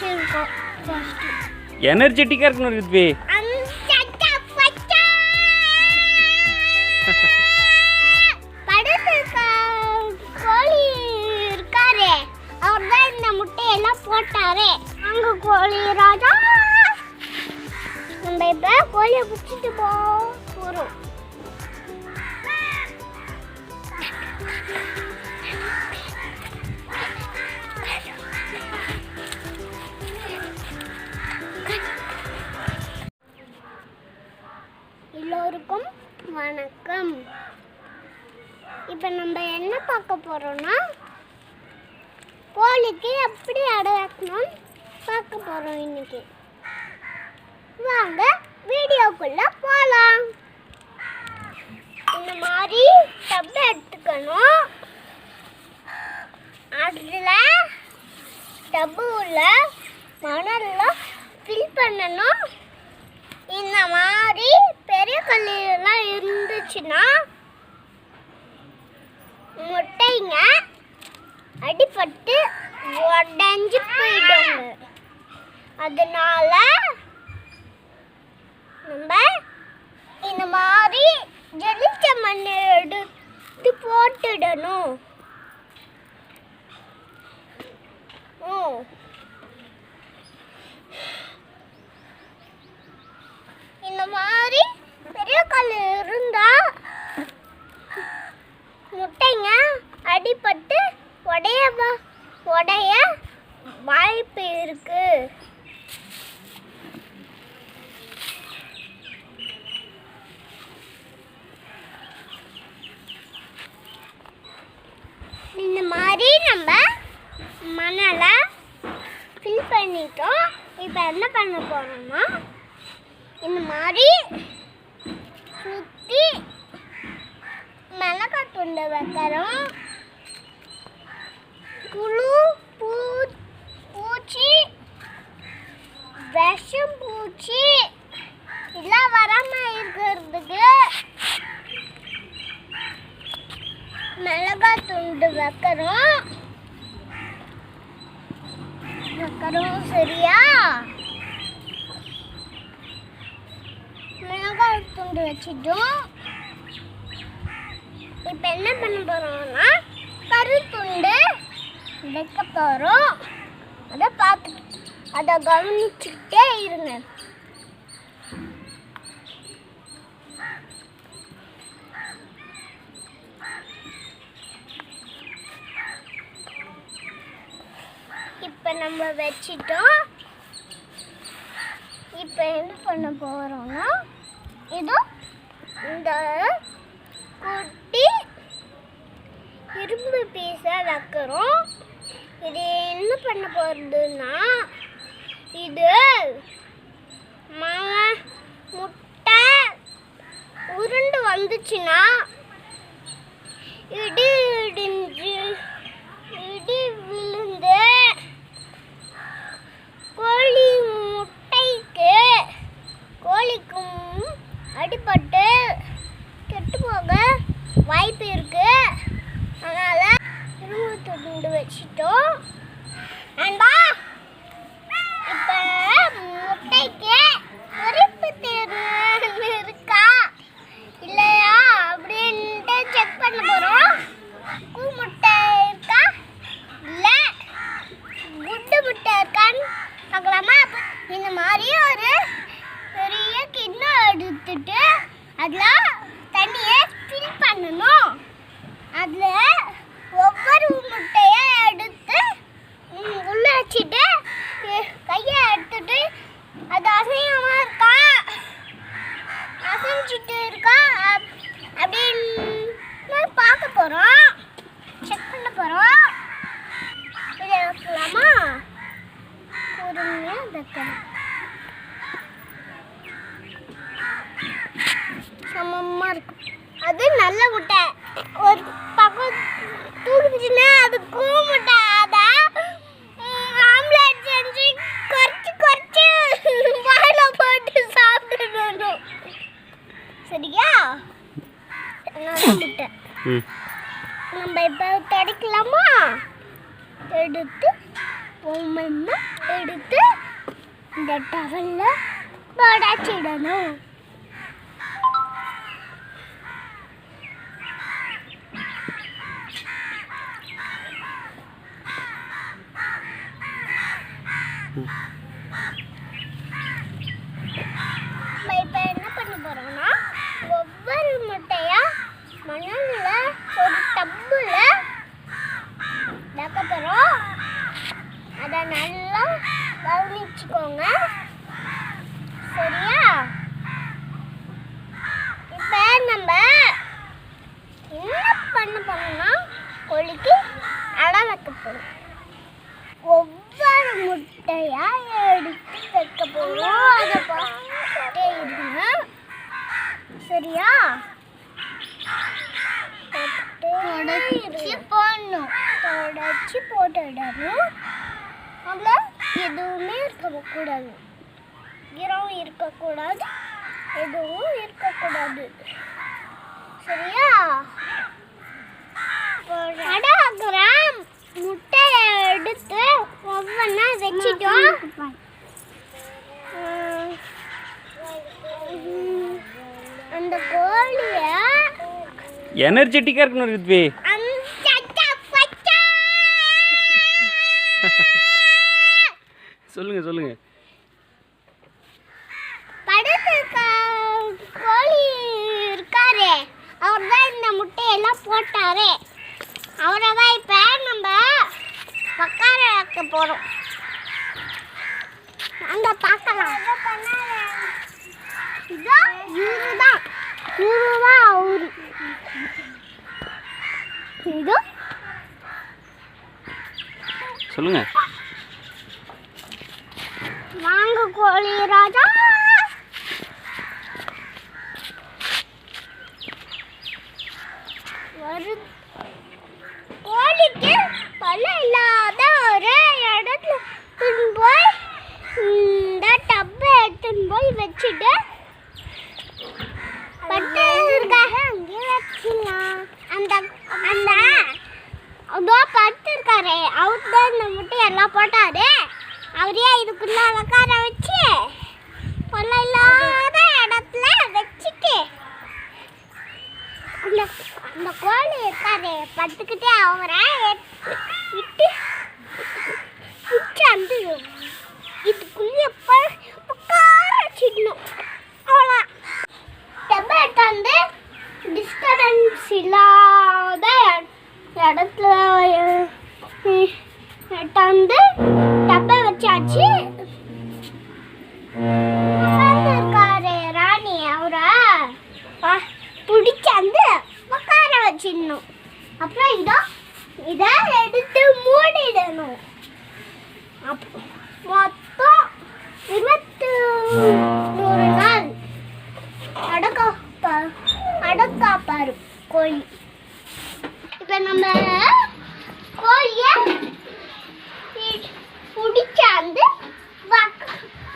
தான் வச்சிருக்கோம் ஃபர்ஸ்ட் எனர்ஜெட்டிக்காக இருக்கணும் ரித்வி. கோழி இருக்காரே அவர் இந்த முட்டையெல்லாம் போட்டாரே அங்க கோழி ராஜா. நம்ம இப்போ கோழியை பிடிச்சிட்டு போ. எல்லோருக்கும் வணக்கம். இப்போ நம்ம என்ன பார்க்க போகிறோம்னா கோழிக்கு எப்படி அடை பார்க்க போகிறோம் இன்னைக்கு. வாங்க வீடியோக்குள்ள போகலாம் இந்த மாதிரி டப்பை எடுத்துக்கணும். அதில் டப்பு உள்ள மணல்லாம் ஃபில் பண்ணணும். இந்த மாதிரி பெரிய கல்லெல்லாம் இருந்துச்சுன்னா முட்டைங்க அடிபட்டு உடஞ்சி போயிடுங்க. அதனால நம்ம இந்த மாதிரி ஜெலிச்ச மண்ணை எடுத்து போட்டுடணும். ஓ. இந்த மாதிரி பெரிய கல் இருந்தா முட்டைங்க அடிபட்டு உடைய உடைய வாய்ப்பு இருக்கு. இந்த மாதிரி நம்ம மணலை ஃபில் பண்ணிட்டோம். இப்போ என்ன பண்ண போகிறோம்னா இந்த மாதிரி சுற்றி மிளகாய் துண்டு வைக்கிறோம். புழு பூ பூச்சி விஷம் பூச்சி. இதெல்லாம் வராமல் இருக்கிறதுக்கு மிளகாய் துண்டு வைக்கிறோம். வைக்கிறோம் சரியா? கொண்டு வச்சிட்டோம். இப்போ என்ன பண்ண போறோம்னா கருத்துண்டு வைக்க போறோம். அதை பார்த்து அதை கவனிச்சுக்கிட்டே இருங்க. இப்போ நம்ம வச்சிட்டோம். இப்போ என்ன பண்ண போறோம்னா இதோ இந்த குட்டி இரும்பு பீஸை வைக்கிறோம். இது என்ன பண்ண போகிறதுன்னா இது மாவை முட்டை உருண்டு வந்துச்சுன்னா இடி இடிஞ்சு இடி விழுந்து கோழி முட்டைக்கு கோழிக்கும் அடிபட்டு கெட்டு போக வாய்ப்பு இருக்கு அதனால இரும்பு துண்டு வச்சிட்டோம் நண்பா இப்ப முட்டைக்கு பொறுப்பு தேர்வு இருக்கா இல்லையா அப்படின்ட்டு செக் பண்ண போறோம் பூ முட்டை இருக்கா இல்ல குண்டு முட்டை இருக்கான்னு பார்க்கலாமா இந்த மாதிரி ஒரு பெரிய கிண்ணம் எடுத்துட்டு அதில் தண்ணியை ஃபில் பண்ணணும் அதில் ஒவ்வொரு முட்டையை எடுத்து செஞ்சுனா அது கூமுட்டாத ஆம்லெட் செஞ்சு குறைச்சு குறைச்சு வாயில போட்டு சாப்பிடணும் சரியா நல்ல முட்டை ம் நம்ம இப்போ கிடைக்கலாமா எடுத்து பொம்மைன்னா எடுத்து இந்த டவலில் படைச்சிடணும் நம்ம இப்போ என்ன பண்ண போறோம்னா ஒவ்வொரு முட்டையா மணல்ல ஒரு டப்புல வைக்க போறோம் அதை நல்லா கவனிச்சுக்கோங்க சரியா இப்போ நம்ம என்ன பண்ண போறோம்னா கோழிக்கு அடை வைக்க போறோம் ஒவ்வொரு முட்டையா எடுத்து வைக்க போறோம் அதை பார்த்துட்டே இருங்க சரியா தொடச்சி போடணும் தொடச்சி போட்டுடணும் அதில் எதுவுமே இருக்கக்கூடாது. ஈரம் இருக்கக்கூடாது. எதுவும் இருக்கக்கூடாது. சரியா? அடாகிராம் முட்டையை எடுத்து ஒவ்வொன்றா வச்சிட்டோம். அந்த கோழியை எனர்ஜெட்டிக்காக இருக்கணும் ரித்வி. சொல்லுங்கள் படுத்திருக்க கோழி இருக்காரே. அவர் தான் இந்த முட்டையெல்லாம் போட்டாரே. அவரை தான் இப்போ நம்ம வைக்க போகிறோம் அங்க பார்க்கலாம். இதோ இவரு தான் இவரு தான் அவரு. இதோ. சொல்லுங்கள் வாங்க கோழி ராஜா ஒரு கோழிக்கு பழம் இல்லாத ஒரு இடத்துல எடுத்துன்னு போய் இந்த டப்பை எடுத்துன்னு போய் வச்சுட்டு பட்டு இருக்காக அங்கேயே வச்சிடலாம் அந்த அந்த அதோ படுத்து இருக்காரு அவர் தான் இந்த முட்டை எல்லாம் போட்டாரு அவரே இதுக்குள்ள உட்கார வச்சு பொல்ல இல்லாத இடத்துல வச்சுட்டு அந்த அந்த பத்துக்கிட்டே இருக்காரு அவரை விட்டு உட்காந்து இதுக்குள்ளே உட்கார வச்சிடணும். அவ்வளோ வந்து டிஸ்டர்பன்ஸ் இல்லாத இடத்துல வந்து டப்பை வச்சாச்சு இருக்காரு ராணி அவரை பிடிச்சாந்து உட்கார வச்சிடணும் அப்புறம் இதோ இதை எடுத்து மூடிடணும் அப் மொத்தம் இருபத்து நூறு நாள் அடக்கா அடக்காப்பாரு கோழி இப்போ நம்ம கோழியை பிடிச்சாந்து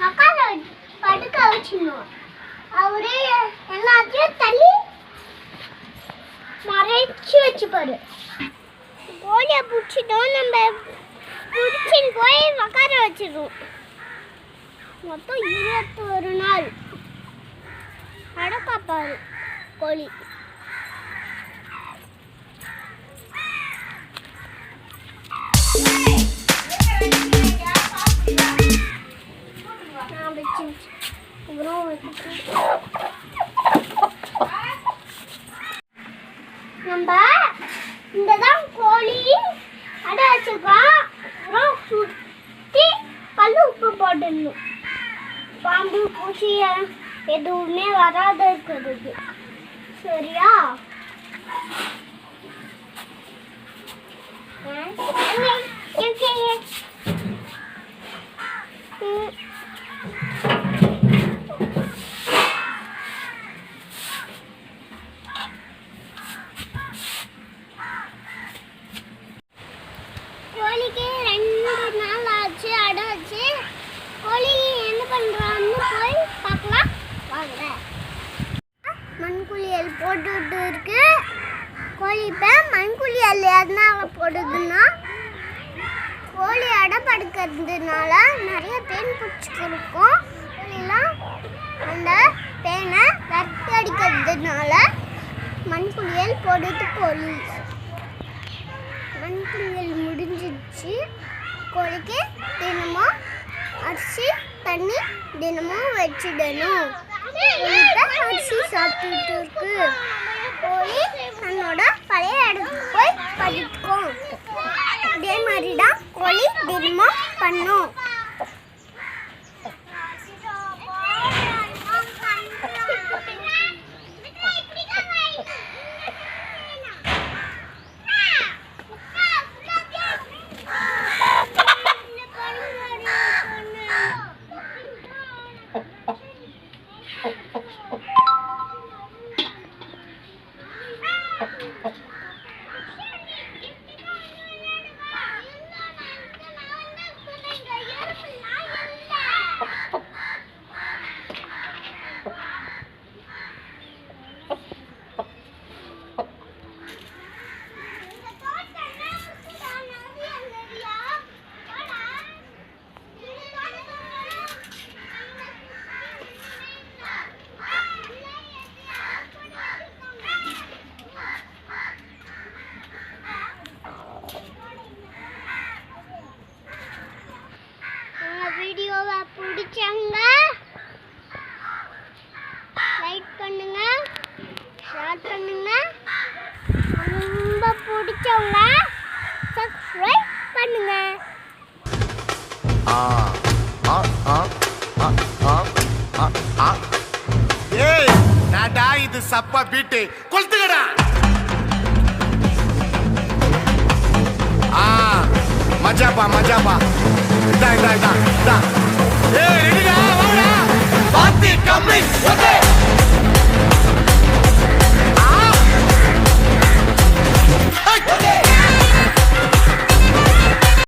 உட்கார படுக்க வச்சிடணும் அவரே எல்லாத்தையும் தள்ளி போடு. வச்சுப்பாரு கோழியை பிடிச்சிட்டோம் நம்ம பிடிச்சின்னு போய் உட்கார வச்சிடுவோம் மொத்தம் இருபத்தொரு நாள். அடக்காப்பாரு கோழி. எதுவுமே வராத இருக்கிறது சரியா போட்டுட்டு இருக்கு. கோழி இப்போ மண்குழி அல்ல எதனால போடுதுன்னா கோழி அடப்படுக்கிறதுனால நிறைய பேன் பிடிச்சி கொடுக்கும் கோழிலாம் அந்த பேனை ரத்து அடிக்கிறதுனால மண்குளியல் போடுது கோழி மண்குளியல் முடிஞ்சிடுச்சு. கோழிக்கு தினமும் அரிசி தண்ணி தினமும் வச்சிடணும். அரிசி சாப்பிட்டுட்டு இருக்கு. கோழி தன்னோட பழைய இடத்துக்கு போய் படிக்கும் இதே மாதிரி தான் கோழி தினமும் பண்ணும். ஏண்டா இது சப்பா பீட்டு. கொளுத்துக்கடா ஆ மஜாப்பா மஜாப்பா. இதான் இதான் இதான் இதான் ஏ ரெடிடா வாடா. பாத்தி கம்மி ஓகே.